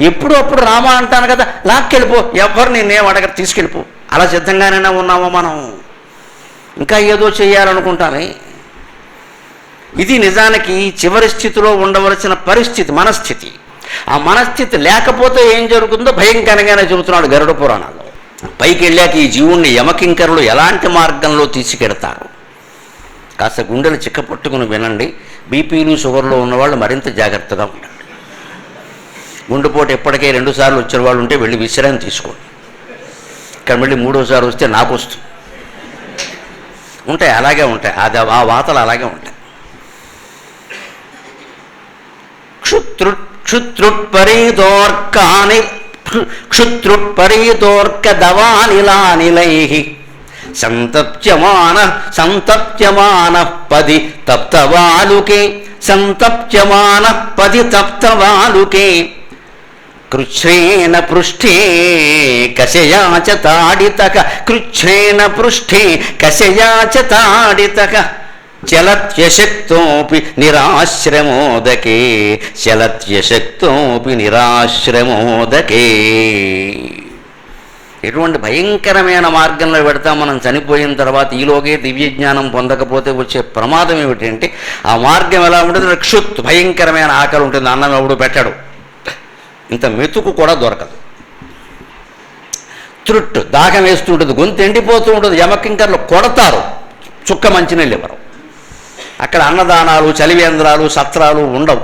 ఎప్పుడు అప్పుడు రామా అంటాను కదా లాక్కెళ్ళిపో. ఎవరు నేనేం అడగరు తీసుకెళ్ళిపో. అలా సిద్ధంగానైనా ఉన్నామో మనం? ఇంకా ఏదో చేయాలనుకుంటామే ఇది నిజానికి చివరి స్థితిలో ఉండవలసిన పరిస్థితి మనస్థితి. ఆ మనస్థితి లేకపోతే ఏం జరుగుతుందో భయంకరంగానే చెబుతున్నాడు గరుడ పురాణాల్లో. పైకి వెళ్ళాక ఈ జీవుణ్ణి యమకింకరులు ఎలాంటి మార్గంలో తీసుకెడతారు? కాస్త గుండెలు చిక్కపట్టుకుని వినండి. బీపీలు షుగర్లో ఉన్నవాళ్ళు మరింత జాగ్రత్తగా ఉండండి గుండెపోటు ఎప్పటికే రెండు సార్లు వచ్చిన వాళ్ళు ఉంటే వెళ్ళి విశ్రాంతి తీసుకోండి. ఇక్కడ మళ్ళీ మూడోసారి వస్తే నాకు వస్తుంది. ఉంటాయి అలాగే ఉంటాయి. అది ఆ వాతలు అలాగే ఉంటాయి. క్షుత్రు క్షుత్రుట్పరీతోర్కాని క్షుత్రుట్పరీతోర్క దవానిలానిలై సంతప్యమాన సంతప్యమాన పది తప్తవాలుకే సంతప్యమాన పది తప్తవాలుకే. కృచ్ఛ్రేణ పృష్ఠే కశయాచ తాడితక కృచ్ఛ్రేణ పృష్ఠే కశయాచ తాడితక చలత్యశక్తోపి నిరాశ్రమోదకే చలత్యశక్తోపి నిరాశ్రమోదకే. ఎటువంటి భయంకరమైన మార్గంలో పెడతాం మనం చనిపోయిన తర్వాత ఈలోగే దివ్య జ్ఞానం పొందకపోతే వచ్చే ప్రమాదం ఏమిటంటే ఆ మార్గం ఎలా ఉంటుంది క్షుత్ భయంకరమైన ఆకలి ఉంటుంది అన్నం ఎవడు పెట్టాడు. ఇంత మెతుకు కూడా దొరకదు. త్రుట్ దాహం వేస్తూ ఉంటుంది గొంతు ఎండిపోతూ ఉంటుంది యమకింకర్లు కొడతారు చుక్క మంచినీళ్ళు ఇవ్వరు అక్కడ అన్నదానాలు చలివేంద్రాలు సత్రాలు ఉండవు.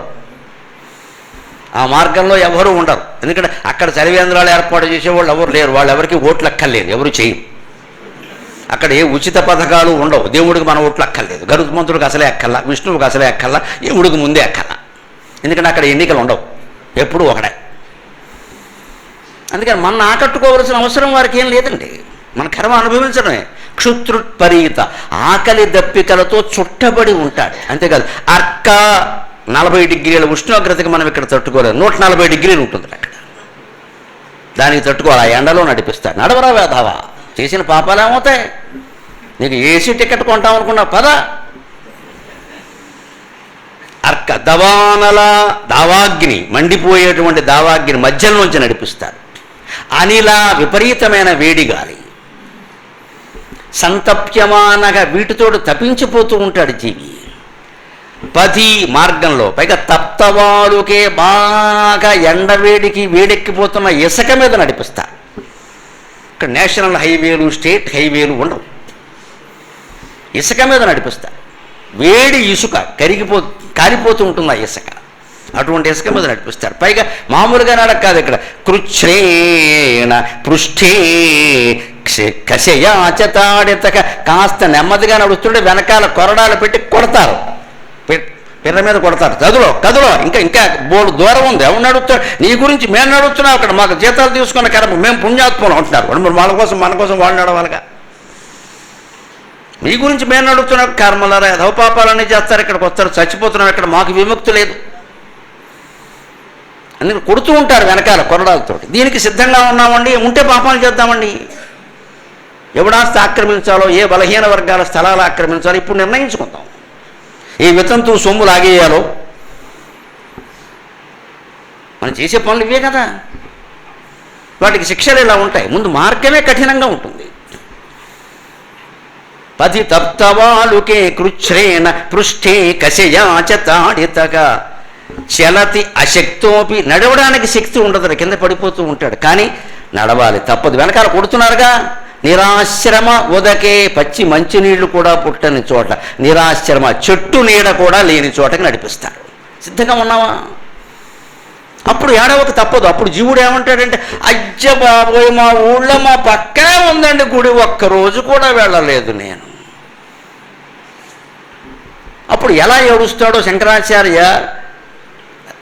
ఆ మార్గంలో ఎవరు ఉండరు. ఎందుకంటే అక్కడ చలివేంద్రాలు ఏర్పాటు చేసేవాళ్ళు ఎవరు లేరు వాళ్ళు ఎవరికి ఓట్లు అక్కర్లేదు ఎవరు చేయరు. అక్కడ ఏ ఉచిత పథకాలు ఉండవు. దేవుడికి మన ఓట్లు అక్కర్లేదు గరుత్మంతుడికి అసలే అక్కర్లా విష్ణువుకి అసలే అక్కర్లా దేవుడికి ముందే అక్కర్లా. ఎందుకంటే అక్కడ ఎన్నికలు ఉండవు. ఎప్పుడూ ఒకడే అందుకని మన ఆకట్టుకోవలసిన అవసరం వారికి ఏం లేదండి. మన కర్మ అనుభవించడమే. క్షుత్రుత్పరీత ఆకలి దప్పికలతో చుట్టబడి ఉంటాడు. అంతేకాదు అర్క నలభై డిగ్రీల ఉష్ణోగ్రతకి మనం ఇక్కడ తట్టుకోలేదు నూట నలభై డిగ్రీలు ఉంటుంది అక్కడ. దానికి తట్టుకోవాలి. ఆ ఎండలో నడిపిస్తాడు. నడవరా వేధావా? చేసిన పాపాలు ఏమవుతాయి? నీకు ఏసీ టికెట్ కొంటాం అనుకున్నా పద. అర్క దవానల దావాగ్ని మండిపోయేటువంటి దావాగ్ని మధ్యలోంచి నడిపిస్తారు అనిలా విపరీతమైన వేడి గాలి. సంతప్యమానగా వీటితోడు తప్పించిపోతూ ఉంటాడు జీవి. పది మార్గంలో పైగా తప్తవాలుకే బాగా ఎండవేడికి వేడెక్కిపోతున్న ఇసుక మీద నడిపిస్తా. ఇక్కడ నేషనల్ హైవేలు స్టేట్ హైవేలు ఉండవు. ఇసుక మీద నడిపిస్తా. వేడి ఇసుక కరిగిపో కాలిపోతూ ఉంటుంది ఆ ఇసుక. అటువంటి ఇసుక మీద నడిపిస్తారు పైగా మామూలుగా నడక కాదు ఇక్కడ. కృచ్ఛ్రేణ పృష్ఠే కషయాచతాడితక కాస్త నెమ్మదిగా నడుస్తుంటే వెనకాల కొరడాలు పెట్టి కొడతారు. పిల్ల మీద కొడతారు. చదులో కదులో ఇంకా ఇంకా బోర్డు దూరం ఉంది. ఎవరు నడుస్తాడు నీ గురించి మేము నడుస్తున్నాం అక్కడ. మాకు జీతాలు తీసుకున్న కర్మ. మేము పుణ్యాత్మలు అంటున్నారు. మరి వాళ్ళ కోసం మన కోసం వాళ్ళు నడవాలిగా? మీ గురించి మేము నడుస్తున్నాం కర్మలారా ఏదో పాపాలన్నీ చేస్తారు. ఇక్కడికి వస్తారు. చచ్చిపోతున్నాం. ఇక్కడ మాకు విముక్తి లేదు. అందుకని కొడుతూ ఉంటారు వెనకాల కొరడాలతో దీనికి సిద్ధంగా ఉన్నామండి. ఉంటే పాపాలు చేద్దామండి. ఎవడాస్తి ఆక్రమించాలో ఏ బలహీన వర్గాల స్థలాలు ఆక్రమించాలో ఇప్పుడు నిర్ణయించుకుందాం. ఏ వితంతు సొమ్ము లాగేయాలో మనం చేసే పనులు ఇవే కదా. వాటికి శిక్షలు ఇలా ఉంటాయి. ముందు మార్గమే కఠినంగా ఉంటుంది. పది తప్తవాలుకే కృచ్ఛ్రేణ పృష్ఠే కశయాచ తాడితగా చలతి అశక్తోపి నడవడానికి శక్తి ఉండదు కింద పడిపోతూ ఉంటాడు. కానీ నడవాలి తప్పదు. వెనకాల కొడుతున్నారుగా? నిరాశ్రమ ఉదకే పచ్చి మంచినీళ్ళు కూడా పుట్టని చోట. నిరాశ్రమ చెట్టు నీడ కూడా లేని చోటకి నడిపిస్తాడు. సిద్ధంగా ఉన్నావా? అప్పుడు ఏడవక తప్పదు. అప్పుడు జీవుడు ఏమంటాడంటే అజ్జ బాబోయ్ మా ఊళ్ళో మా పక్కనే ఉందండి గుడి ఒక్కరోజు కూడా వెళ్ళలేదు నేను. అప్పుడు ఎలా ఏడుస్తాడో శంకరాచార్య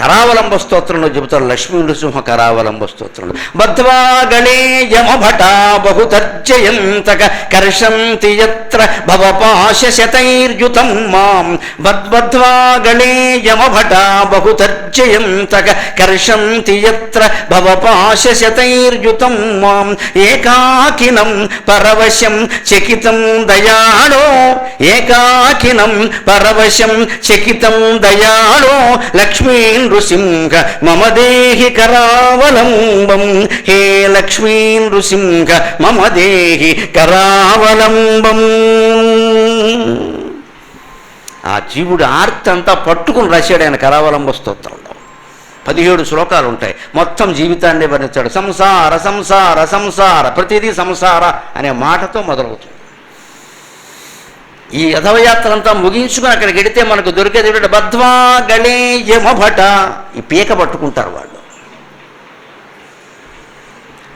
కరావలంబ స్తోత్రంలో చెబుతారు లక్ష్మీ నృసింహ కరావలంబ స్తోత్రంలో. బద్ధ్వా గణే యమభట బహుతర్జయంతక కర్షంతి యత్ర భవపాశ శతైర్యుతం మాం. బద్బద్ధ్వా గణే యమభట బహుతర్జయంతక కర్షంతి యత్ర భవపాశ శతైర్యుతం మాం. ఏకాకినం పరవశం చకితం దయాళో ఏకాకినం పరవశం చకితం దయాళో లక్ష్మీ నృసింహ మమ దేహి కరావలంబం హే లక్ష్మీ నృసింహ మమ దేహి కరావలంబం ఆ జీవుడు ఆర్తి అంతా పట్టుకుని రాశాడు ఆయన కరావలంబ స్తోత్రంలో పదిహేడు శ్లోకాలు ఉంటాయి మొత్తం జీవితాన్ని వర్ణించాడు సంసార సంసార సంసార ప్రతిదీ సంసార అనే మాటతో మొదలవుతుంది. ఈ యధవయాత్ర అంతా ముగించుకుని అక్కడికి వెడితే మనకు దొరికేది బద్వా గళే యమభట ఈ పీక పట్టుకుంటారు వాళ్ళు.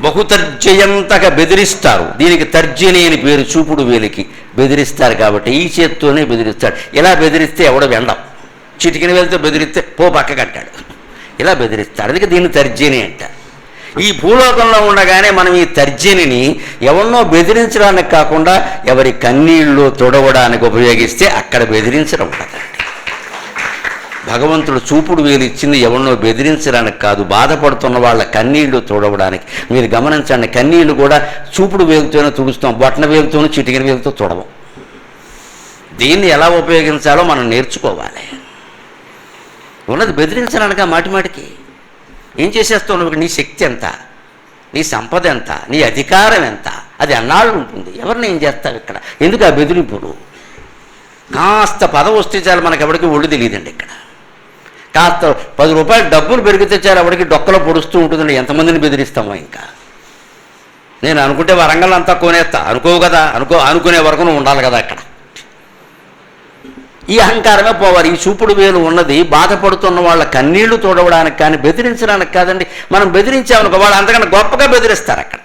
బహుతర్జయంతగా బెదిరిస్తారు. దీనికి తర్జని అని పేరు చూపుడు వేలికి బెదిరిస్తారు కాబట్టి ఈ చేత్తోనే బెదిరిస్తాడు. ఇలా బెదిరిస్తే ఎవడ వెండం? చిటికిన వెళ్తే బెదిరిస్తే పో పక్కకంటాడు. ఇలా బెదిరిస్తాడు. అందుకే దీన్ని తర్జని అంటారు. ఈ భూలోకంలో ఉండగానే మనం ఈ తర్జనిని ఎవరినో బెదిరించడానికి కాకుండా ఎవరి కన్నీళ్ళు తొడవడానికి ఉపయోగిస్తే అక్కడ బెదిరించడం ఉండదండి. భగవంతుడు చూపుడు వేలు ఇచ్చింది ఎవరినో బెదిరించడానికి కాదు బాధపడుతున్న వాళ్ళ కన్నీళ్ళు తుడవడానికి. మీరు గమనించండి కన్నీళ్ళు కూడా చూపుడు వేలుతోనే తుడుస్తాం బొట్టన వేలుతోనూ చిటికిన వేలుతో తుడవం. దీన్ని ఎలా ఉపయోగించాలో మనం నేర్చుకోవాలి. ఉన్నది బెదిరించడానిక మాటి మాటికి? ఏం చేసేస్తావు నీ శక్తి ఎంత? నీ సంపద ఎంత? నీ అధికారం ఎంత? అది అన్నాళ్ళు ఉంటుంది. ఎవరిని ఏం చేస్తావు ఇక్కడ? ఎందుకు ఆ బెదిరింపుడు కాస్త పదం వస్తే చాలు మనకు ఎవరికి ఒళ్ళు తెలియదండి ఇక్కడ. కాస్త పది రూపాయలు డబ్బులు పెరిగితే చాలు ఎవరికి డొక్కలో పొడుస్తూ ఉంటుందండి. ఎంతమందిని బెదిరిస్తామో ఇంకా? నేను అనుకుంటే వరంగల్ అంతా కొనేస్తా. అనుకోవు కదా. అనుకో అనుకునే వరకు నువ్వు ఉండాలి కదా అక్కడ. ఈ అహంకారమే పోవాలి. ఈ చూపుడు వేలు ఉన్నది బాధపడుతున్న వాళ్ళ కన్నీళ్ళు తోడవడానికి కానీ బెదిరించడానికి కాదండి. మనం బెదిరించామనుకో వాళ్ళు అంతకన్నా గొప్పగా బెదిరిస్తారు అక్కడ.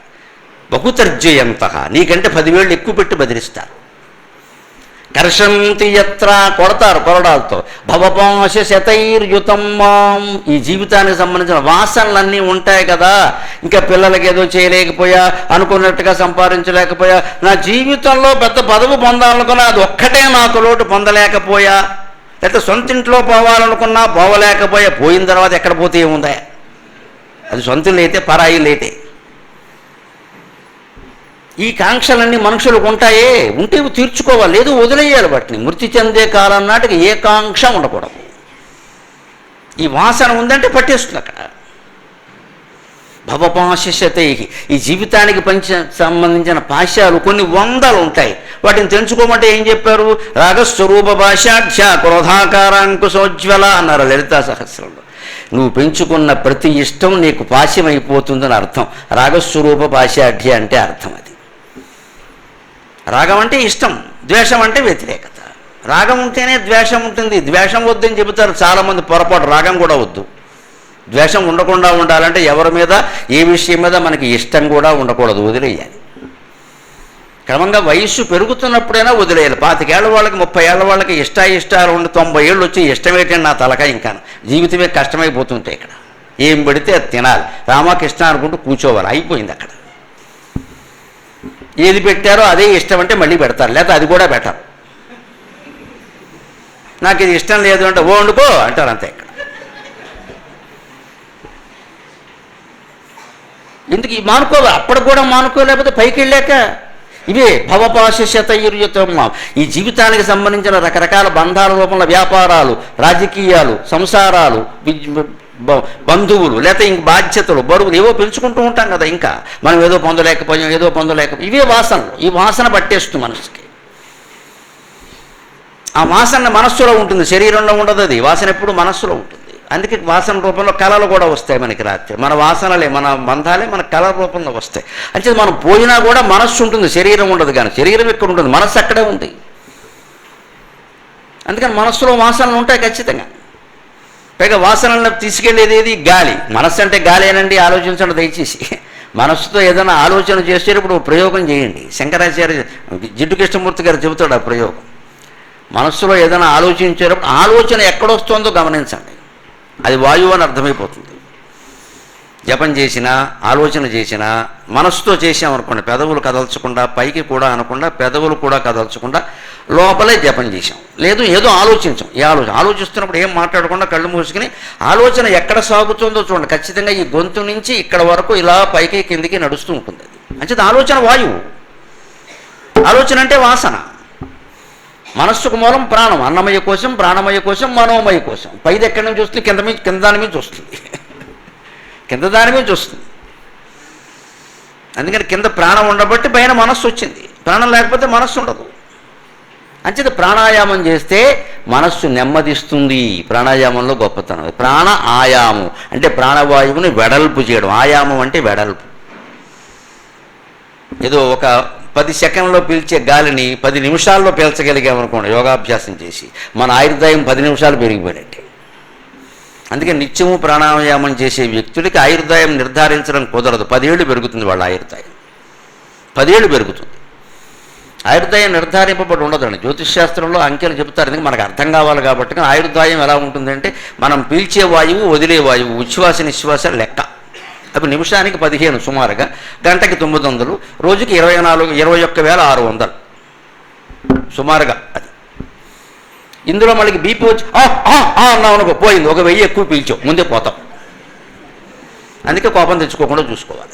బహుతర్జయంత. నీకంటే పదివేళ్ళు ఎక్కువ పెట్టి బెదిరిస్తారు. కర్షంతి యత్ర కొడతారు కొరడాలతో. భవపాశ శతైర్యుతం మాం. ఈ జీవితానికి సంబంధించిన వాసనలన్నీ ఉంటాయి కదా. ఇంకా పిల్లలకి ఏదో చేయలేకపోయా అనుకున్నట్టుగా సంపాదించలేకపోయా. నా జీవితంలో పెద్ద పదవి పొందాలనుకున్నా అది ఒక్కటే నాకు లోటు పొందలేకపోయా. లేకపోతే సొంత ఇంట్లో పోవాలనుకున్నా పోవలేకపోయా. పోయిన తర్వాత ఎక్కడ పోతే ఏముందా? అది సొంతలు లేతే పరాయి లేతే ఈ కాంక్షలన్నీ మనుషులకు ఉంటాయే ఉంటే తీర్చుకోవాలి. లేదు వదిలేయాలి వాటిని. మృతి చెందే కాలం నాటికి ఏ కాంక్ష ఉండకూడదు. ఈ వాసన ఉందంటే పట్టేస్తుంది అక్కడ. భవపాశతై ఈ జీవితానికి పంచ సంబంధించిన పాశాలు కొన్ని వందలు ఉంటాయి. వాటిని తెలుసుకోమంటే ఏం చెప్పారు? రాగస్వరూప భాషాఢ్య క్రోధాకారాంకుశోజ్వల అన్నారు లలితా సహస్రంలో. నువ్వు పెంచుకున్న ప్రతి ఇష్టం నీకు పాశ్యమైపోతుందని అర్థం. రాగస్వరూప భాషాఢ్య అంటే అర్థం అది. రాగం అంటే ఇష్టం ద్వేషం అంటే వ్యతిరేకత. రాగం ఉంటేనే ద్వేషం ఉంటుంది. ద్వేషం వద్దని చెబుతారు చాలామంది పొరపాటు రాగం కూడా వద్దు. ద్వేషం ఉండకుండా ఉండాలంటే ఎవరి మీద ఏ విషయం మీద మనకి ఇష్టం కూడా ఉండకూడదు వదిలేయాలి. క్రమంగా వయస్సు పెరుగుతున్నప్పుడైనా వదిలేయాలి. పాతికేళ్ళ వాళ్ళకి ముప్పై ఏళ్ళ వాళ్ళకి ఇష్ట ఇష్టాలు ఉండి తొంభై ఏళ్ళు వచ్చి ఇష్టమేటండి నా తలక ఇంకా జీవితమే కష్టమైపోతుంటే ఇక్కడ. ఏం పెడితే అది తినాలి. రామకృష్ణ అనుకుంటూ కూర్చోవాలి. అయిపోయింది అక్కడ. ఏది పెట్టారో అదే ఇష్టం అంటే మళ్ళీ పెడతారు. లేకపోతే అది కూడా పెట్టరు. నాకు ఇది ఇష్టం లేదు అంటే ఓ వండుకో అంటారు అంతే ఇక్కడ. ఎందుకు ఈ మానుకో అప్పుడు కూడా మానుకోలేకపోతే పైకి వెళ్ళాక ఇవే భవపాశతయుర్యుతం ఈ జీవితానికి సంబంధించిన రకరకాల బంధాల రూపంలో వ్యాపారాలు రాజకీయాలు సంసారాలు బంధువులు లేకపోతే ఇంక బాధ్యతలు బరువులు ఏవో పెంచుకుంటూ ఉంటాం కదా ఇంకా. మనం ఏదో పొందలేకపోయాం ఏదో పొందలేకపోయాం. ఇవే వాసనలు. ఈ వాసన పట్టేస్తుంది మనసుకి. ఆ వాసన మనస్సులో ఉంటుంది శరీరంలో ఉండదు అది. వాసన ఎప్పుడు మనస్సులో ఉంటుంది. అందుకే వాసన రూపంలో కళలు కూడా వస్తాయి మనకి రాత్రి. మన వాసనలే మన బంధాలే మన కళ రూపంలో వస్తాయి. అంటే మనం పోయినా కూడా మనస్సు ఉంటుంది శరీరం ఉండదు కానీ శరీరం ఎక్కడ ఉంటుంది మనస్సు అక్కడే ఉంది. అందుకని మనస్సులో వాసనలు ఉంటాయి ఖచ్చితంగా. పైగా వాసనలను తీసుకెళ్ళేది ఏది? గాలి. మనస్సు అంటే గాలేనండి ఆలోచించండి దయచేసి. మనస్సుతో ఏదైనా ఆలోచన చేసేటప్పుడు ప్రయోగం చేయండి. శంకరాచార్య జిడ్డు కృష్ణమూర్తి గారు చెబుతాడు ఆ ప్రయోగం. మనస్సులో ఏదైనా ఆలోచించేటప్పుడు ఆలోచన ఎక్కడొస్తుందో గమనించండి. అది వాయువు అని అర్థమైపోతుంది. జపం చేసినా ఆలోచన చేసినా మనసుతో చేసామనుకోండి పెదవులు కదల్చకుండా పైకి కూడా అనకుండా పెదవులు కూడా కదల్చకుండా లోపలే జపం చేసాం లేదు ఏదో ఆలోచించాం. ఏ ఆలోచన ఆలోచిస్తున్నప్పుడు ఏం మాట్లాడకుండా కళ్ళు మూసుకుని ఆలోచన ఎక్కడ సాగుతుందో చూడండి. ఖచ్చితంగా ఈ గొంతు నుంచి ఇక్కడ వరకు ఇలా పైకి కిందికి నడుస్తూ ఉంటుంది. అది ఆలోచన వాయువు. ఆలోచన అంటే వాసన. మనస్సుకు మూలం ప్రాణం. అన్నమయ కోసం ప్రాణమయ కోసం మనోమయ కోసం. పైది ఎక్కడి నుంచి వస్తుంది? కింద మీద కింద దాని మీద వస్తుంది. కింద దాని మీద వస్తుంది అందుకని కింద ప్రాణం ఉండబట్టి పైన మనస్సు వచ్చింది. ప్రాణం లేకపోతే మనస్సు ఉండదు. అంచేత ప్రాణాయామం చేస్తే మనస్సు నెమ్మదిస్తుంది. ప్రాణాయామంలో గొప్పతనం. ప్రాణ ఆయామం. అంటే ప్రాణవాయువుని వెడల్పు చేయడం. ఆయామం అంటే వెడల్పు. ఏదో ఒక పది సెకండ్లో పీల్చే గాలిని పది నిమిషాల్లో పీల్చగలిగామనుకోండి యోగాభ్యాసం చేసి. మన ఆయుర్దాయం పది నిమిషాలు పెరిగిపోయినట్టే. అందుకే నిత్యము ప్రాణాయామం చేసే వ్యక్తులకి ఆయుర్దాయం నిర్ధారించడం కుదరదు. పదేళ్ళు పెరుగుతుంది వాళ్ళ ఆయుర్దాయం. పదేళ్ళు పెరుగుతుంది. ఆయుర్దాయం నిర్ధారింపబడి ఉండదండి. జ్యోతిష్శాస్త్రంలో అంకెలు చెబుతారు. ఎందుకంటే మనకు అర్థం కావాలి కాబట్టి. ఆయుర్దాయం ఎలా ఉంటుందంటే మనం పీల్చే వాయువు వదిలే వాయువు ఉచ్ఛ్వాస నిశ్వాస లెక్క. అవి నిమిషానికి పదిహేను సుమారుగా గంటకి తొమ్మిది వందలు రోజుకి ఇరవై నాలుగు ఇరవై ఒక్క వేల ఆరు వందలు సుమారుగా అది. ఇందులో మనకి బీపీ వచ్చి "ఆ, అన్నాం అనుకో పోయింది. ఒక వెయ్యి ఎక్కువ పీల్చాం ముందే పోతాం. అందుకే కోపం తెచ్చుకోకుండా చూసుకోవాలి.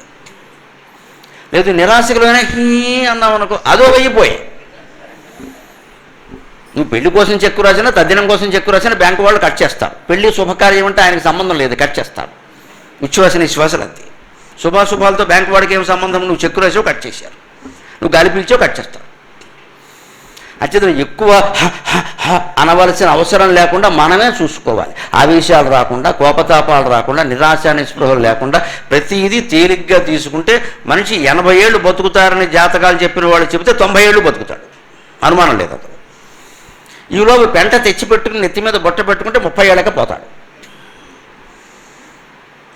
లేదు నిరాశకులైనా హీ అన్నాం అనుకో అదో వెయ్యి పోయి. నువ్వు పెళ్ళి కోసం చెక్కు రాసినా తద్దినం కోసం చెక్కు రాసినా బ్యాంకు వాళ్ళు కట్ చేస్తారు. పెళ్ళి శుభకార్యం అంటే ఆయనకి సంబంధం లేదు కట్ చేస్తారు. ఉచ్ఛ్వాస నిశ్వాసాలు అంతే శుభాశుభాలతో బ్యాంకు వాడికి ఏం సంబంధం? నువ్వు చెక్కు రాసావు కట్ చేశారు. నువ్వు గాలి పీల్చావు కట్ చేస్తావు అత్యంత ఎక్కువ అనవలసిన అవసరం లేకుండా మనమే చూసుకోవాలి. ఆవేశాలు రాకుండా కోపతాపాలు రాకుండా నిరాశ నిస్పృహలు లేకుండా ప్రతిదీ తేలిగ్గా తీసుకుంటే మనిషి ఎనభై ఏళ్ళు బతుకుతారని జాతకాలు చెప్పిన వాళ్ళు చెబితే తొంభై ఏళ్ళు బతుకుతాడు. అనుమానం లేదు అతను. ఈలోపు పెంట తెచ్చిపెట్టుకుని నెత్తి మీద బొట్ట పెట్టుకుంటే ముప్పై ఏళ్ళకే పోతాడు.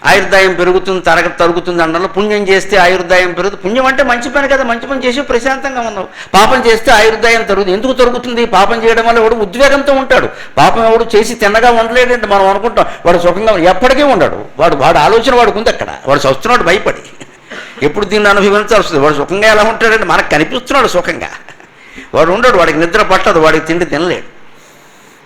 ఆయుర్దాయం పెరుగుతుంది తరగ తరుగుతుంది అనడంలో పుణ్యం చేస్తే ఆయుర్దాయం పెరుగుతుంది. పుణ్యం అంటే మంచి పని కదా మంచి పని చేసి ప్రశాంతంగా ఉన్నావు. పాపం చేస్తే ఆయుర్దాయం తరుగుతుంది. ఎందుకు తరుగుతుంది? పాపం చేయడం వల్ల వాడు ఉద్వేగంతో ఉంటాడు. పాపం ఎవడు చేసి తిన్నగా ఉండలేడంటే మనం అనుకుంటాం వాడు సుఖంగా ఎప్పటికీ ఉండడు. వాడు వాడు ఆలోచన వాడికి ఉంది అక్కడ. వాడు చస్తున్నాడు భయపడి. ఎప్పుడు దీన్ని అనుభవించాల్సి వస్తుంది? వాడు సుఖంగా ఎలా ఉంటాడంటే మనకు కనిపిస్తున్నాడు సుఖంగా. వాడు ఉండడు వాడికి నిద్ర పట్టదు వాడికి తిండి తినలేడు.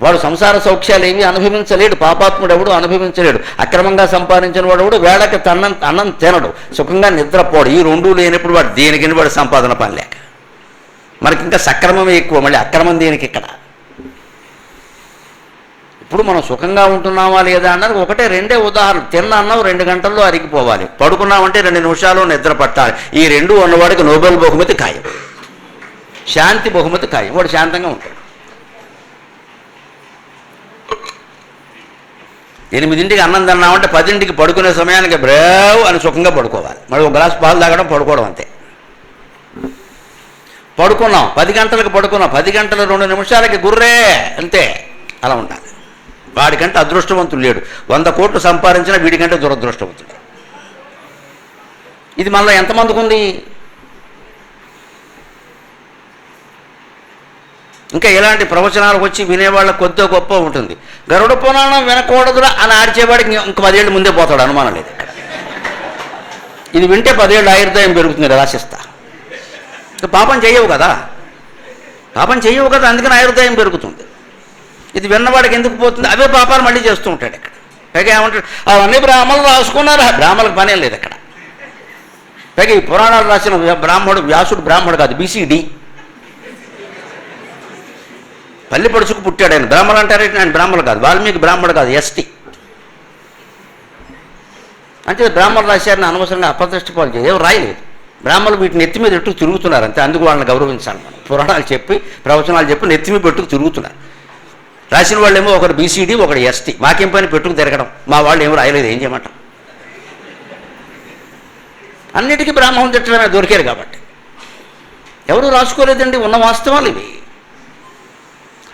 వాడు సంసార సౌఖ్యాలు ఏమీ అనుభవించలేడు పాపాత్ముడెవడు అనుభవించలేడు. అక్రమంగా సంపాదించిన వాడు వేళకి తన్నం అన్నం తినడు. సుఖంగా నిద్రపోడు. ఈ రెండు లేనప్పుడు వాడు దేనికి వాడు సంపాదన పని లేక? మనకి ఇంకా సక్రమమే ఎక్కువ. మళ్ళీ అక్రమం దేనికి ఇక్కడ? ఇప్పుడు మనం సుఖంగా ఉంటున్నామా లేదా అన్నది ఒకటే రెండే ఉదాహరణ తిన్న అన్నం రెండు గంటల్లో అరిగిపోవాలి. పడుకున్నామంటే రెండు నిమిషాలు నిద్ర పట్టాలి. ఈ రెండు ఉన్నవాడికి నోబెల్ బహుమతి ఖాయం. శాంతి బహుమతి ఖాయం. వాడు శాంతంగా ఉంటాడు. ఎనిమిదింటికి అన్నం తిన్నామంటే పదింటికి పడుకునే సమయానికి బ్రేవ్ అని సుఖంగా పడుకోవాలి. మరి ఒక గ్లాస్ పాలు తాగడం పడుకోవడం అంతే. పడుకున్నాం పది గంటలకు పడుకున్నాం పది గంటల రెండు నిమిషాలకి గుర్రే అంతే. అలా ఉండాలి. వాడికంటే అదృష్టవంతుడు లేడు. వంద కోట్లు సంపాదించిన వీడికంటే దురదృష్టవంతుడు. ఇది మనలో ఎంతమందికి ఉంది? ఇంకా ఇలాంటి ప్రవచనాలు వచ్చి వినేవాళ్ళ కొద్దో గొప్ప ఉంటుంది. గరుడ పురాణం వినకూడదురా అని ఆడిచేవాడికి ఇంక పదేళ్ళు ముందే పోతాడు అనుమానం లేదు ఇక్కడ. ఇది వింటే పదేళ్ళు ఆయుర్దాయం పెరుగుతుంది రాసిస్తా పాపం చేయవు కదా. పాపం చేయవు కదా అందుకని ఆయుర్దాయం పెరుగుతుంది. ఇది విన్నవాడికి ఎందుకు పోతుంది? అవే పాపాలు మళ్ళీ చేస్తూ ఉంటాడు ఇక్కడ. పైగా ఏమంటాడు? అవన్నీ బ్రాహ్మణులు రాసుకున్నారు బ్రాహ్మణులకు పనేం లేదు అక్కడ పైగా ఈ పురాణాలు రాసిన బ్రాహ్మణుడు వ్యాసుడు బ్రాహ్మణుడు కాదు బీసీడీ పల్లి పడుచుకు పుట్టాడు ఆయన. బ్రాహ్మణులు అంటారే ఆయన బ్రాహ్మణుడు కాదు. వాల్మీకి బ్రాహ్మణుడు కాదు ఎస్టీ. అంటే బ్రాహ్మణులు రాశారని అనవసరంగా అపదృష్టి పాలు చేయదు రాయలేదు. బ్రాహ్మణులు వీటిని నెత్తి మీద ఎట్టుకు తిరుగుతున్నారు అంతే. అందుకు వాళ్ళని గౌరవించాలి మనం. పురాణాలు చెప్పి ప్రవచనాలు చెప్పి నెత్తి మీద పెట్టుకు తిరుగుతున్నారు. రాసిన వాళ్ళేమో ఒకరు బీసీడీ ఒకటి ఎస్టీ. మాకేం పని? పెట్టుకు తిరగడం. మా వాళ్ళు ఏమో రాయలేదు ఏం చేయమంటాం? అన్నిటికీ బ్రాహ్మణం తిట్టడమే దొరికారు కాబట్టి. ఎవరు రాసుకోలేదండి? ఉన్న వాస్తవాలు ఇవి.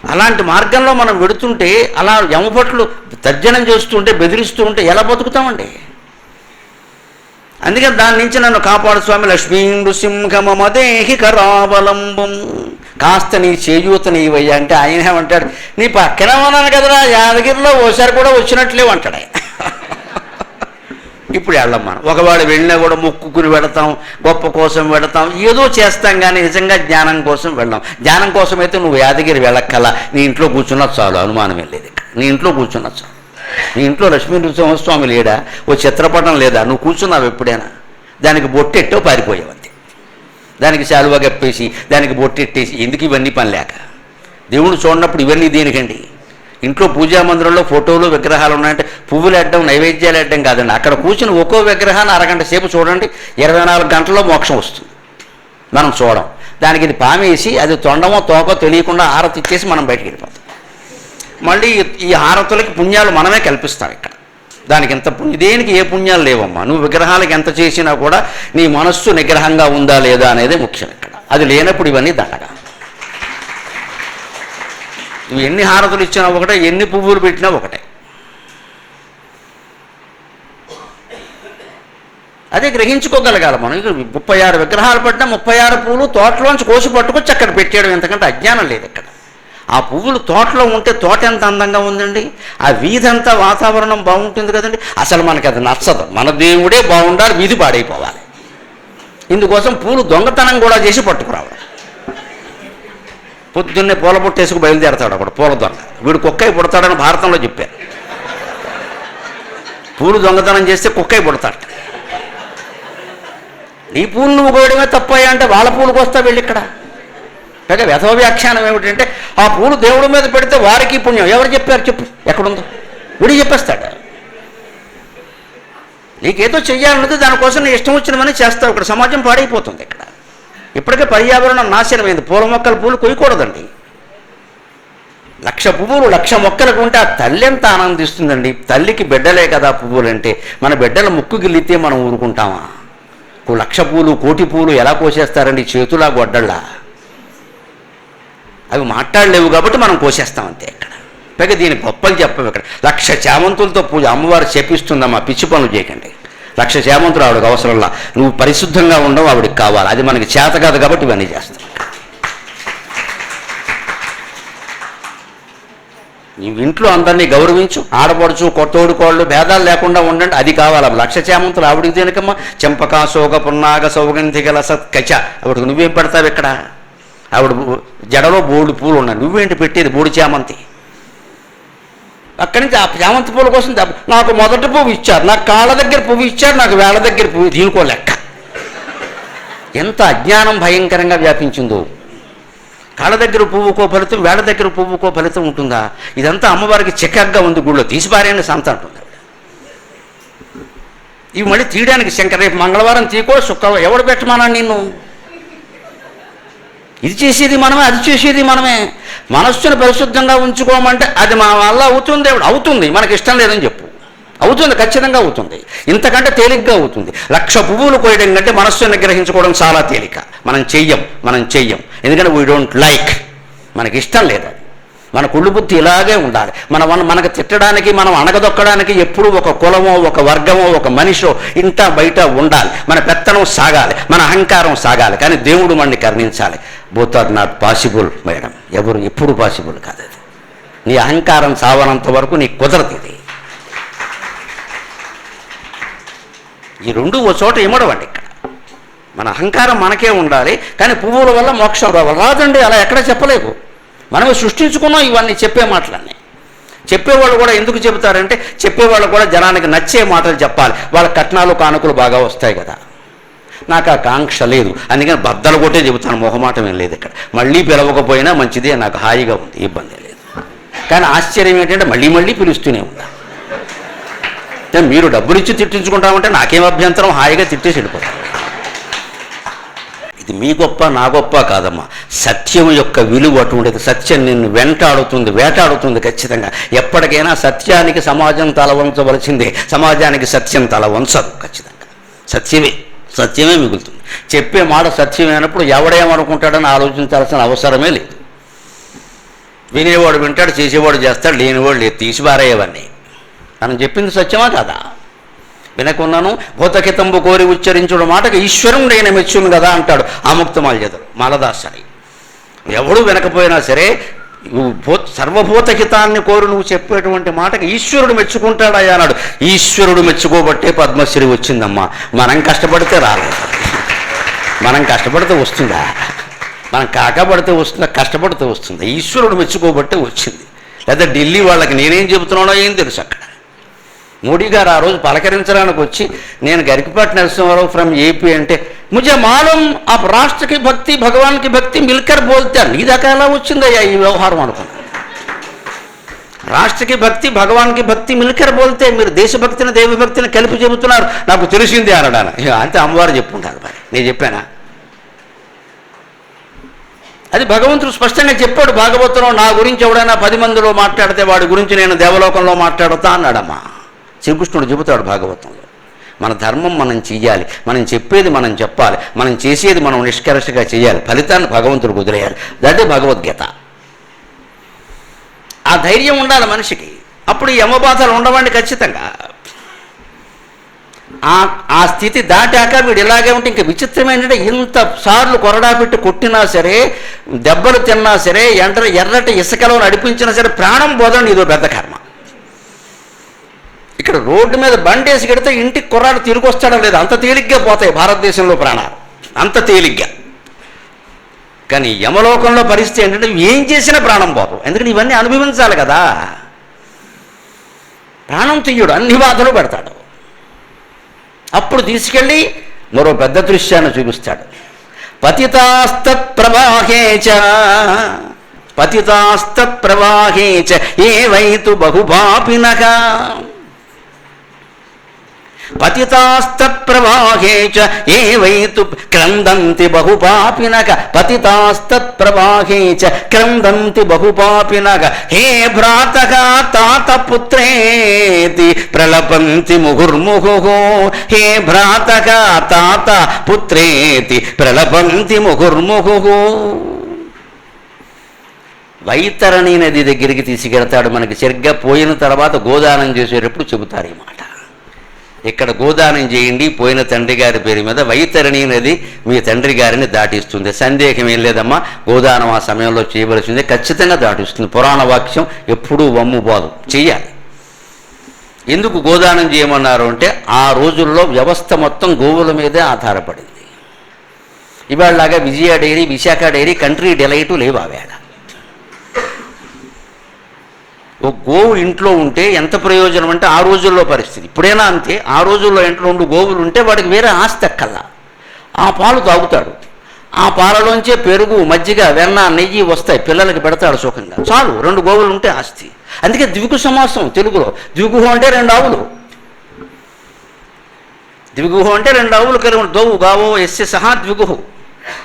అలాంటి మార్గంలో మనం వెడుతుంటే అలా యమపట్లు తర్జనం చేస్తుంటే బెదిరిస్తూ ఉంటే ఎలా బతుకుతామండి? అందుకని దాని నుంచి నన్ను కాపాడు స్వామి లక్ష్మీ నృసింహమదేహి కరావలంబం. కాస్త నీ చేయూత నీవయ్యా అంటే ఆయన ఏమంటాడు నీ పక్కన ఉన్నాను కదరా యాదగిరిలో ఓసారి కూడా వచ్చినట్లేవు అంటాడు ఇప్పుడు వెళ్ళం మనం. ఒకవేళ వెళ్ళినా కూడా మొక్కుకుని పెడతాం గొప్ప కోసం పెడతాం ఏదో చేస్తాం కానీ నిజంగా జ్ఞానం కోసం వెళ్ళాం. జ్ఞానం కోసం అయితే నువ్వు యాదగిరి వెళ్ళక్కల. నీ ఇంట్లో కూర్చున్నా చాలు అనుమానం వెళ్ళేది లేదు నీ ఇంట్లో కూర్చున్నా చాలు. నీ ఇంట్లో లక్ష్మీ నృసింహస్వామి లేడా? ఓ చిత్రపటం లేదా? నువ్వు కూర్చున్నావు ఎప్పుడైనా? దానికి బొట్టెట్టో పారిపోయావు అంతే. దానికి శాలువా కప్పేసి దానికి బొట్టెట్టేసి ఎందుకు ఇవన్నీ పని లేక దేవుడు చూడనప్పుడు ఇవన్నీ దేనికండి? ఇంట్లో పూజా మందిరంలో ఫోటోలు విగ్రహాలు ఉన్నాయంటే పువ్వులు వేయడం నైవేద్యాలు వేయడం కాదండి. అక్కడ కూర్చుని ఒక్కో విగ్రహాన్ని అరగంట సేపు చూడండి ఇరవై నాలుగు గంటల్లో మోక్షం వస్తుంది. మనం చూడం. దానికి ఇది పామేసి అది తొండమో తోకో తెలియకుండా హారతి ఇచ్చేసి మనం బయటికి వెళ్ళిపోతాం. మళ్ళీ ఈ హారతులకి పుణ్యాలు మనమే కల్పిస్తాం ఇక్కడ. దానికి ఎంత పుణ్య దేనికి ఏ పుణ్యాలు లేవమ్మా? నువ్వు విగ్రహాలకు ఎంత చేసినా కూడా నీ మనస్సు నిగ్రహంగా ఉందా లేదా అనేది ముఖ్యం ఇక్కడ. అది లేనప్పుడు ఇవన్నీ దండగా నువ్వు ఎన్ని హారతులు ఇచ్చినా ఒకటే ఎన్ని పువ్వులు పెట్టినా ఒకటే. అదే గ్రహించుకోగలగాలి మనం. ఇక ముప్పై ఆరు విగ్రహాలు పట్టినా ముప్పై ఆరు పువ్వులు తోటలోంచి కోసి పట్టుకొచ్చి అక్కడ పెట్టేయడం ఎంతకంటే అజ్ఞానం లేదు ఇక్కడ. ఆ పువ్వులు తోటలో ఉంటే తోట ఎంత అందంగా ఉందండి? ఆ వీధి అంతా వాతావరణం బాగుంటుంది కదండి? అసలు మనకి అది నచ్చదు. మన దేవుడే బాగుండాలి వీధి పాడైపోవాలి. ఇందుకోసం పూలు దొంగతనం కూడా చేసి పట్టుకురావాలి. పొద్దున్నే పూల పుట్టేసుకు బయలుదేరతాడు అక్కడ పూల దొంగ వీడు కుక్కై పుడతాడని భారతంలో చెప్పారు. పూలు దొంగతనం చేస్తే కుక్కై పుడతాడు. నీ పూలు నువ్వు కోయడమే తప్పయ్యా అంటే వాళ్ళ పూలకు వస్తా వెళ్ళి ఇక్కడ. పైగా వ్యథవ వ్యాఖ్యానం ఏమిటంటే ఆ పూలు దేవుడి మీద పెడితే వారికి పుణ్యం. ఎవరు చెప్పారు చెప్పు ఎక్కడుందో? విడి చెప్పేస్తాడు. నీకేదో చెయ్యాలన్నది దానికోసం నీ ఇష్టం వచ్చినవని చేస్తావు. ఇక్కడ సమాజం పాడైపోతుంది ఇక్కడ. ఇప్పటికే పర్యావరణం నాశనమైంది. పూల మొక్కల పూలు కొయ్యకూడదండి. లక్ష పువ్వులు లక్ష మొక్కలకు ఉంటే ఆ తల్లి ఎంత ఆనందిస్తుందండి. తల్లికి బిడ్డలే కదా పువ్వులు అంటే మన బిడ్డల ముక్కు గిల్లితే మనం ఊరుకుంటామా? లక్ష పూలు కోటి పూలు ఎలా కోసేస్తారండి? చేతులా గొడ్డళ్ళ. అవి మాట్లాడలేవు కాబట్టి మనం కోసేస్తాం అంతే ఇక్కడ. పైగా దీని గొప్పలు చెప్పవు ఇక్కడ. లక్ష చామంతులతో పూజ. అమ్మవారు చెప్పిస్తుందమ్మా పిచ్చి పనులు చేయకండి. లక్ష చామంతులు ఆవిడకి అవసరంలా. నువ్వు పరిశుద్ధంగా ఉండవు ఆవిడకి కావాలి. అది మనకి చేత కాదు కాబట్టి ఇవన్నీ చేస్తాం. నీవు ఇంట్లో అందరినీ గౌరవించు ఆడపడుచు కొత్తోడు కోళ్ళు భేదాలు లేకుండా ఉండండి. అది కావాలి? లక్ష చామంతులు ఆవిడికి దేనికమ్మా? చెంపక సోగ పున్నాగ సౌగంధి గల సత్కచ ఆవిడకు నువ్వేం పెడతావు ఇక్కడ? ఆవిడ జడలో బోడి పూలు ఉన్నాయి. నువ్వేంటి పెట్టేది బోడి చామంతి? అక్కడి నుంచి ఆ చామంతి పూల కోసం నాకు మొదటి పువ్వు ఇచ్చారు. నాకు కాళ్ళ దగ్గర పువ్వు ఇచ్చారు నాకు వేళ్ళ దగ్గర పువ్వు దీనికో లెక్క. ఎంత అజ్ఞానం భయంకరంగా వ్యాపించిందో. కాళ్ళ దగ్గర పువ్వుకో ఫలితం వేళ్ళ దగ్గర పువ్వుకో ఫలితం ఉంటుందా? ఇదంతా అమ్మవారికి చిక్కగా ఉంది గుళ్ళో. తీసిపారేయని సంత అంటుంది. ఇవి మళ్ళీ తీయడానికి శంకర్ రేపు మంగళవారం తీకో శుక్రవారం ఎవడు పెట్టమానా నిన్ను? ఇది చేసేది మనమే అది చేసేది మనమే. మనస్సును పరిశుద్ధంగా ఉంచుకోమంటే అది మన వల్ల అవుతుంది అవుతుంది మనకి ఇష్టం లేదని చెప్పు. అవుతుంది ఖచ్చితంగా అవుతుంది. ఇంతకంటే తేలిగ్గా అవుతుంది. లక్ష పువ్వులు కోయడం కంటే మనస్సును నిగ్రహించుకోవడం చాలా తేలిక. మనం చెయ్యం మనం చెయ్యం. ఎందుకంటే వీ డోంట్ లైక్ మనకి ఇష్టం లేదు? మన కుళ్ళు బుద్ధి ఇలాగే ఉండాలి. మన మనకు తిట్టడానికి మనం అణగదొక్కడానికి ఎప్పుడూ ఒక కులమో ఒక వర్గమో ఒక మనిషో ఇంత బయట ఉండాలి. మన పెత్తనం సాగాలి మన అహంకారం సాగాలి. కానీ దేవుడు మనని కరుణించాలి. Both are not possible madam ఎవరు ఎప్పుడు పాసిబుల్ కాదు అది. నీ అహంకారం సావనంత వరకు నీకు కుదరదు ఇది. ఈ రెండు ఓ చోట ఇమ్మడవండి ఇక్కడ. మన అహంకారం మనకే ఉండాలి కానీ పువ్వుల వల్ల మోక్షం రావాలి. రాదండి అలా ఎక్కడ చెప్పలేవు. మనమే సృష్టించుకున్నాం ఇవన్నీ చెప్పే మాటలన్నీ. చెప్పేవాళ్ళు కూడా ఎందుకు చెబుతారంటే చెప్పేవాళ్ళు కూడా జనానికి నచ్చే మాటలు చెప్పాలి. వాళ్ళ కట్నాలు కానుకలు బాగా వస్తాయి కదా. నాకు ఆ కాంక్ష లేదు. అందుకని బద్దలు కొట్టే చెబుతాను మొహమాటం ఏం లేదు ఇక్కడ. మళ్ళీ పిలవకపోయినా మంచిదే నాకు హాయిగా ఉంది ఇబ్బంది లేదు. కానీ ఆశ్చర్యం ఏంటంటే మళ్ళీ మళ్ళీ పిలుస్తూనే ఉంటా మీరు డబ్బులు ఇచ్చి తిట్టించుకుంటామంటే నాకేం అభ్యంతరం? హాయిగా తిట్టేసి వెళ్ళిపోతాను ఇది మీ గొప్ప నా గొప్ప కాదమ్మా. సత్యం యొక్క విలువ అటువంటిది. సత్యం నిన్ను వెంటాడుతుంది వేటాడుతుంది ఖచ్చితంగా. ఎప్పటికైనా సత్యానికి సమాజం తల వంచవలసిందే. సమాజానికి సత్యం తల వంచదు ఖచ్చితంగా. సత్యమే సత్యమే మిగులుతుంది. చెప్పే మాట సత్యమైనప్పుడు ఎవడేమనుకుంటాడని ఆలోచించాల్సిన అవసరమే లేదు. వినేవాడు వింటాడు చేసేవాడు చేస్తాడు లేనివాడు లేదు. తీసిపారేయవన్నీ. మనం చెప్పింది సత్యమా కదా? వినకున్నాను భూతకితంబు కోరి ఉచ్చరించుడు మాటకు ఈశ్వరుడైన మెచ్చును కదా అంటాడు ఆముక్తమాల చేతుడు మాలదాసరి ఎవడు వినకపోయినా సరే భూ సర్వభూతహితాన్ని కోరు నువ్వు చెప్పేటువంటి మాటకి ఈశ్వరుడు మెచ్చుకుంటాడయ్యా అన్నాడు. ఈశ్వరుడు మెచ్చుకోబట్టే పద్మశ్రీ వచ్చిందమ్మా. మనం కష్టపడితే రాలేదు. మనం కష్టపడితే వస్తుందా? మనం కాకపడితే వస్తుందా? కష్టపడితే వస్తుంది? ఈశ్వరుడు మెచ్చుకోబట్టే వచ్చింది. లేదా ఢిల్లీ వాళ్ళకి నేనేం చెబుతున్నానో ఏం తెలుసు అక్కడ? మోడీ గారు ఆ రోజు పలకరించడానికి వచ్చి నేను గరికపాటి నరసింహారావు ఫ్రమ్ ఏపీ అంటే ముజే మాలం ఆ రాష్ట్రకి భక్తి భగవాన్కి భక్తి మిల్కర్ బోల్తారు నీ దాకా ఎలా వచ్చిందయ్యా ఈ వ్యవహారం అనుకున్నాను రాష్ట్రకి భక్తి భగవాన్కి భక్తి మిల్కర్ బోల్తే మీరు దేశభక్తిని దేవభక్తిని కలిపి చెబుతున్నారు. నాకు తెలిసింది అనడాను. అంతే అమ్మవారు చెప్పుంటారు మరి. నేను చెప్పానా? అది భగవంతుడు స్పష్టంగా చెప్పాడు భాగవతంలో నా గురించి ఎవడైనా పది మందిలో మాట్లాడితే వాడి గురించి నేను దేవలోకంలో మాట్లాడుతా అన్నాడమ్మా. శ్రీకృష్ణుడు చెబుతాడు భాగవతంలో. మన ధర్మం మనం చెయ్యాలి మనం చెప్పేది మనం చెప్పాలి మనం చేసేది మనం నిష్కర్షగా చేయాలి ఫలితాన్ని భగవంతుడు కుదిరేయాలి దట్ భగవద్గీత. ఆ ధైర్యం ఉండాలి మనిషికి. అప్పుడు యమబాధలు ఉండవండి ఖచ్చితంగా. ఆ ఆ స్థితి దాటాక వీడు ఇలాగే ఉంటే ఇంకా విచిత్రం ఏంటంటే ఇంత సార్లు కొరడా పెట్టి కొట్టినా సరే దెబ్బలు తిన్నా సరే ఎండ ఎర్రటి ఇసుకలో నడిపించినా సరే ప్రాణం బోధన ఇదో పెద్ద కర్మ. ఇక్కడ రోడ్డు మీద బండేసి కడితే ఇంటికి కుర్రాడు తిరిగి వస్తాడో లేదు అంత తేలిగ్గా పోతాయి భారతదేశంలో ప్రాణాలు. అంత తేలిగ్గా. కానీ యమలోకంలో పరిస్థితి ఏంటంటే ఏం చేసినా ప్రాణం పోతాం ఎందుకంటే ఇవన్నీ అనుభవించాలి కదా. ప్రాణం తీయడు అన్ని బాధలు పెడతాడు. అప్పుడు తీసుకెళ్ళి మరో పెద్ద దృశ్యాన్ని చూపిస్తాడు. పతితాస్త ప్రవాహే చ పతితాస్త ప్రవాహే చ ఏవైతు బహుపాపినక పతితాస్తత్ ప్రవాహే చ వైతు క్రందంతి బహుపాపినక పతితాస్తత్ ప్రవాహే చ క్రందంతి బహుపాపినక హే భ్రాతక తాత పుత్రేతి ప్రలపంతి ముహుర్ముహు హే భ్రాతక తాత పుత్రేతి ప్రలపంతి ముహుర్ముహు వైతరణి నది దగ్గరికి తీసుకెళ్తాడు. మనకి సరిగ్గా పోయిన తర్వాత గోదానం చేసేటప్పుడు చెబుతారు ఈ మాట. ఇక్కడ గోదానం చేయండి పోయిన తండ్రి గారి పేరు మీద వైతరణి నది మీ తండ్రి గారిని దాటిస్తుంది. సందేహం ఏం లేదమ్మా గోదానం ఆ సమయంలో చేయవలసింది ఖచ్చితంగా దాటిస్తుంది. పురాణ వాక్యం ఎప్పుడూ వమ్ము పోదు చెయ్యాలి. ఎందుకు గోదానం చేయమన్నారు అంటే ఆ రోజుల్లో వ్యవస్థ మొత్తం గోవుల మీదే ఆధారపడింది. ఇవాళలాగా Vijaya dairy Visakha dairy Country Delight లేవు ఆ ఒక గోవు ఇంట్లో ఉంటే ఎంత ప్రయోజనం అంటే ఆ రోజుల్లో పరిస్థితి. ఇప్పుడైనా అంతే ఆ రోజుల్లో ఇంట్లో రెండు గోవులు ఉంటే వాడికి వేరే ఆస్తి ఎక్కల్లా ఆ పాలు తాగుతాడు. ఆ పాలలోంచే పెరుగు మజ్జిగ వెన్న నెయ్యి వస్తాయి పిల్లలకి పెడతాడు సుఖంగా. చాలు రెండు గోవులు ఉంటే ఆస్తి. అందుకే ద్విగు సమాసం తెలుగులో. ద్విగుహం అంటే రెండు ఆవులు. ద్విగుహం అంటే రెండు ఆవులు కలిగిన దోవు గావో ఎస్సే సహా ద్విగుహు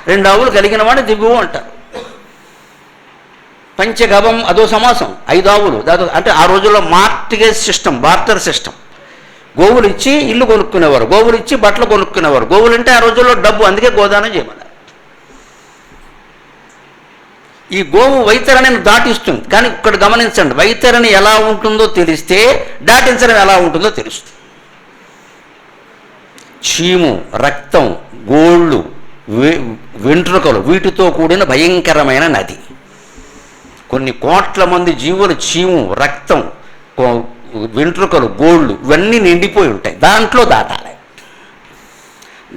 రెండు ఆవులు కలిగిన వాడిని ద్విగుహు అంటారు. పంచగవం అదో సమాసం ఐదు ఆవులు దాదాపు అంటే ఆ రోజుల్లో మార్టిగేజ్ సిస్టమ్ బార్టర్ సిస్టమ్. గోవులు ఇచ్చి ఇల్లు కొనుక్కునేవారు గోవులు ఇచ్చి బట్టలు కొనుక్కునేవారు. గోవులు అంటే ఆ రోజుల్లో డబ్బు అందుకే గోదానం చేయమన్నారు. ఈ గోవు వైతరణిని దాటిస్తుంది కానీ ఇక్కడ గమనించండి వైతరణి ఎలా ఉంటుందో తెలిస్తే దాటించడం ఎలా ఉంటుందో తెలుస్తుంది. చీము రక్తం గోళ్ళు వెంట్రుకలు వీటితో కూడిన భయంకరమైన నది. కొన్ని కోట్ల మంది జీవుల చీము రక్తం వెంట్రుకలు గోళ్ళు ఇవన్నీ నిండిపోయి ఉంటాయి. దాంట్లో దాటాలి.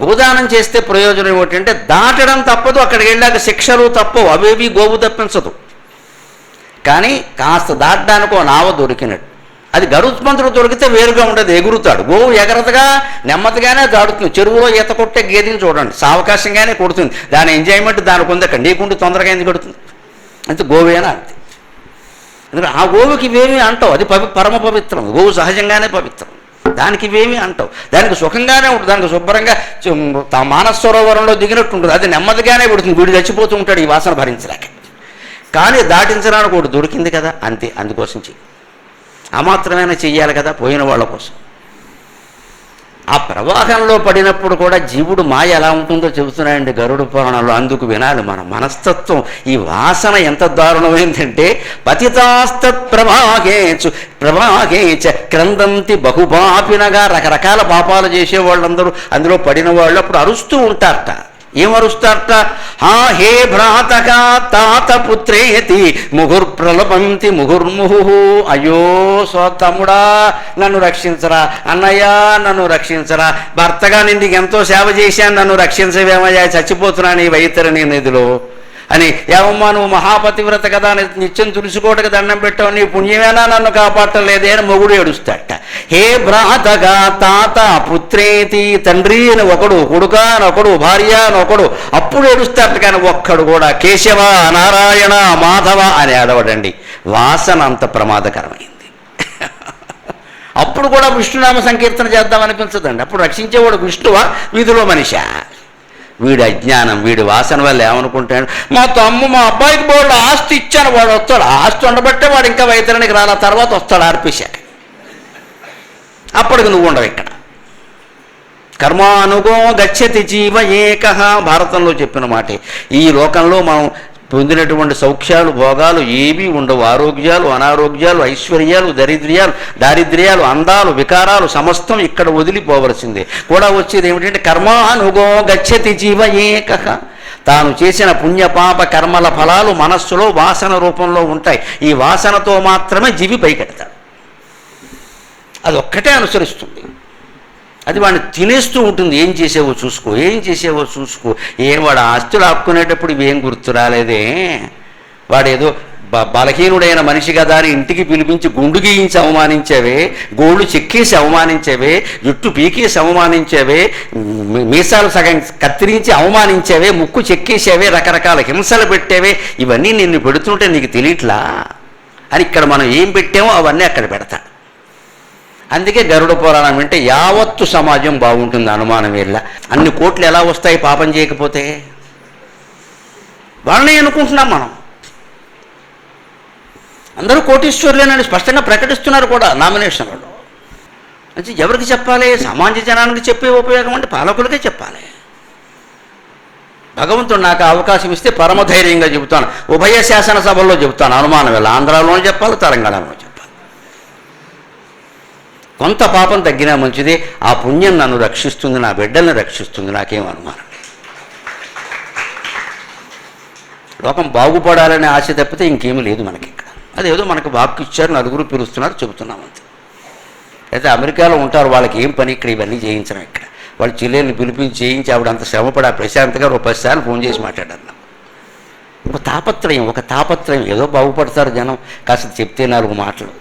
గోదానం చేస్తే ప్రయోజనం ఏమిటంటే దాటడం తప్పదు అక్కడికి వెళ్ళాక శిక్షలు తప్పవు అవేవి గోవు తప్పించదు. కానీ కాస్త దాటడానికి నావ దొరికినట్టు. అది గరుత్మంతుడు దొరికితే వేరుగా ఉండదు ఎగురుతాడు. గోవు ఎగరతగా నెమ్మదిగానే దాడుతుంది. చెరువులో ఈత కొట్టే గేదెని చూడండి. సావకాశంగానే కొడుతుంది. దాని ఎంజాయ్మెంట్ దానికి ఉంది అక్కడ నీకుండి తొందరగా ఎందుకు కడుతుంది? అంతే గోవేన అంతే ఎందుకంటే ఆ గోవుకి ఇవేమీ అంటావు. అది పవి పరమ పవిత్రం. గోవు సహజంగానే పవిత్రం. దానికి ఇవేమీ అంటావు. దానికి సుఖంగానే ఉంటుంది. దానికి శుభ్రంగా తా మానసరోవరంలో దిగినట్టు ఉంటుంది అది నెమ్మదిగానే పుడుతుంది. వీడు చచ్చిపోతూ ఉంటాడు ఈ వాసన భరించలేక. కానీ దాటించడానికి ఒకటి దొరికింది కదా. అంతే. అందుకోసం చెయ్యి. ఆ మాత్రమైనా చెయ్యాలి కదా పోయిన వాళ్ళ కోసం. ఆ ప్రవాహంలో పడినప్పుడు కూడా జీవుడు మాయ ఎలా ఉంటుందో చెబుతున్నాయండి గరుడు పురాణంలో అందుకు వినాలి మన మనస్తత్వం. ఈ వాసన ఎంత దారుణమైందంటే పతితాస్తత్ ప్రవాహేచు ప్రవాహేచ క్రందంతి బహుపాపినగా రకరకాల పాపాలు చేసే వాళ్ళందరూ అందులో పడిన వాళ్ళు అప్పుడు అరుస్తూ ఉంటారట. ఏమరుస్తారట? హా హే భ్రాతక తాత పుత్రేతి ముగుర్ ప్రలపంతి ముగుర్ముహు అయ్యో సో తమ్ముడా నన్ను రక్షించరా. అన్నయ్య నన్ను రక్షించరా. భర్తగా నేను ఎంతో సేవ చేశాను నన్ను రక్షించవేమయ్యా. చచ్చిపోతున్నాను ఈ వైతరణి నిధిలో. అని ఏమమ్మా నువ్వు మహాపతివ్రత కదా అని నిత్యం తులుసుకోటకు దండం పెట్టావు నీ పుణ్యమేనా నన్ను కాపాడలేదే అని మొగుడు ఏడుస్తాట హే భ్రాతగా తాత పుత్రేతి తండ్రి అని ఒకడు కొడుక అని ఒకడు భార్య అని ఒకడు అప్పుడు ఏడుస్తాడు కానీ ఒక్కడు కూడా కేశవ నారాయణ మాధవ అని ఏడవడండి. వాసన అంత ప్రమాదకరమైంది. అప్పుడు కూడా విష్ణునామ సంకీర్తన చేద్దామనిపించదండి అప్పుడు రక్షించేవాడు విష్ణువా? వీధిలో మనిషా? వీడి అజ్ఞానం వీడి వాసన వల్ల ఏమనుకుంటాడు? మా తమ్ము మా అబ్బాయికి బోర్డు ఆస్తి ఇచ్చాను వాడు వస్తాడు. ఆస్తి ఉండబట్టే వాడు ఇంకా వైతరణికి రాల తర్వాత వస్తాడు ఆర్పేశాక అప్పటికి నువ్వు ఉండవు ఇక్కడ. కర్మానుగో గచ్చతి జీవ ఏక. భారతంలో చెప్పిన మాటే. ఈ లోకంలో మనం పొందినటువంటి సౌఖ్యాలు భోగాలు ఏమీ ఉండవు. ఆరోగ్యాలు అనారోగ్యాలు ఐశ్వర్యాలు దరిద్ర్యాలు దారిద్ర్యాలు అందాలు వికారాలు సమస్తం ఇక్కడ వదిలిపోవలసిందే. కూడా వచ్చేది ఏమిటంటే కర్మానుగో గచ్చతి జీవ ఏక. తాను చేసిన పుణ్యపాప కర్మల ఫలాలు మనస్సులో వాసన రూపంలో ఉంటాయి. ఈ వాసనతో మాత్రమే జీవి పైకెడతాడు. అది ఒక్కటే అనుసరిస్తుంది. అది వాడిని తినేస్తూ ఉంటుంది. ఏం చేసేవో చూసుకో ఏం చేసేవో చూసుకో. ఏం వాడు ఆస్తులు ఆపుకునేటప్పుడు ఇవేం గుర్తు రాలేదే? వాడేదో బ బలహీనుడైన మనిషి కదా అని ఇంటికి పిలిపించి గుండు గీయించి అవమానించేవే గోళ్ళు చెక్కేసి అవమానించేవే జుట్టు పీకేసి అవమానించేవే మీసాలు సగం కత్తిరించి అవమానించేవే ముక్కు చెక్కేసేవే రకరకాల హింసలు పెట్టేవే ఇవన్నీ నిన్ను పెడుతుంటే నీకు తెలియట్లా? అని ఇక్కడ మనం ఏం పెట్టామో అవన్నీ అక్కడ పెడతాడు అందుకే గరుడ పురాణం అంటే యావత్తు సమాజం బాగుంటుంది అనుమానం వీళ్ళ అన్ని కోట్లు ఎలా వస్తాయి పాపం చేయకపోతే? వాళ్ళనే అనుకుంటున్నాం మనం. అందరూ కోటీశ్వరులేనని స్పష్టంగా ప్రకటిస్తున్నారు కూడా నామినేషన్లలో అంటే ఎవరికి చెప్పాలి? సామాన్య జనానికి చెప్పే ఉపయోగం అంటే పాలకులకే చెప్పాలి. భగవంతుడు నాకు అవకాశం ఇస్తే పరమధైర్యంగా చెబుతాను. ఉభయ శాసనసభల్లో చెబుతాను. అనుమానం వెళ్ళ ఆంధ్రాలోనే చెప్పాలి తెలంగాణలో కొంత పాపం తగ్గినా మంచిదే ఆ పుణ్యం నన్ను రక్షిస్తుంది నా బిడ్డల్ని రక్షిస్తుంది నాకేం అనుమానం లోకం బాగుపడాలనే ఆశ తప్పితే ఇంకేమీ లేదు మనకి ఇక్కడ అదేదో మనకు వాక్కు ఇచ్చారు నలుగురు పిలుస్తున్నారు చెబుతున్నాం అంతే. అయితే అమెరికాలో ఉంటారు వాళ్ళకి ఏం పని ఇక్కడ ఇవన్నీ చేయించడం ఇక్కడ? వాళ్ళు చెల్లెల్ని పిలిపించి చేయించి ఆవిడ అంత శ్రమపడి ఆ ప్రశాంతగా ఒక పది సార్లు ఫోన్ చేసి మాట్లాడారు. ఒక తాపత్రయం ఒక తాపత్రయం. ఏదో బాగుపడతారు జనం. కాస్త చెప్తే నాలుగు మాటలు.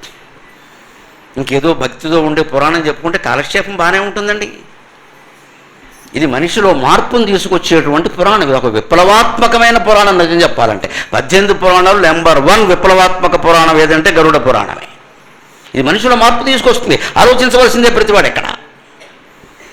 ఇంకేదో భక్తితో ఉండే పురాణం చెప్పుకుంటే కాలక్షేపం బాగానే ఉంటుందండి. ఇది మనిషిలో మార్పును తీసుకొచ్చేటువంటి పురాణం. ఇది ఒక విప్లవాత్మకమైన పురాణం నిజం చెప్పాలంటే. పద్దెనిమిది పురాణాలు నెంబర్ వన్ విప్లవాత్మక పురాణం ఏదంటే గరుడ పురాణమే. ఇది మనిషిలో మార్పు తీసుకొస్తుంది. ఆలోచించవలసిందే ప్రతివాడు ఎక్కడ?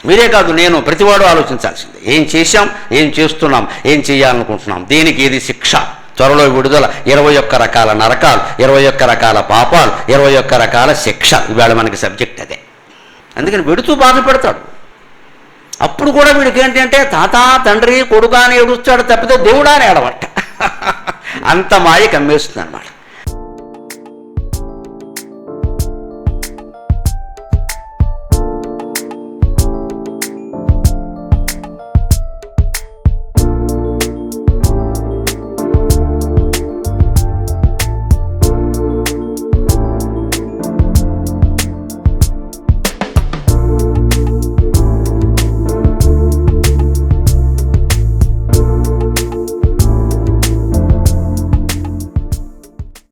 మీరే కాదు నేను ప్రతివాడు ఆలోచించాల్సిందే. ఏం చేశాం? ఏం చేస్తున్నాం? ఏం చేయాలనుకుంటున్నాం? దేనికి ఏది శిక్ష? త్వరలో విడుదల. ఇరవై ఒక్క రకాల నరకాలు ఇరవై ఒక్క రకాల పాపాలు ఇరవై ఒక్క రకాల శిక్ష. ఇవాళ మనకి సబ్జెక్ట్ అదే. అందుకని విడుతూ బాధపడతాడు అప్పుడు కూడా వీడికి ఏంటంటే తాత తండ్రి కొడుకు అని ఏడుస్తాడు తప్పితే దేవుడా అని ఏడవట అంత మాయ కమ్మేస్తుంది అనమాట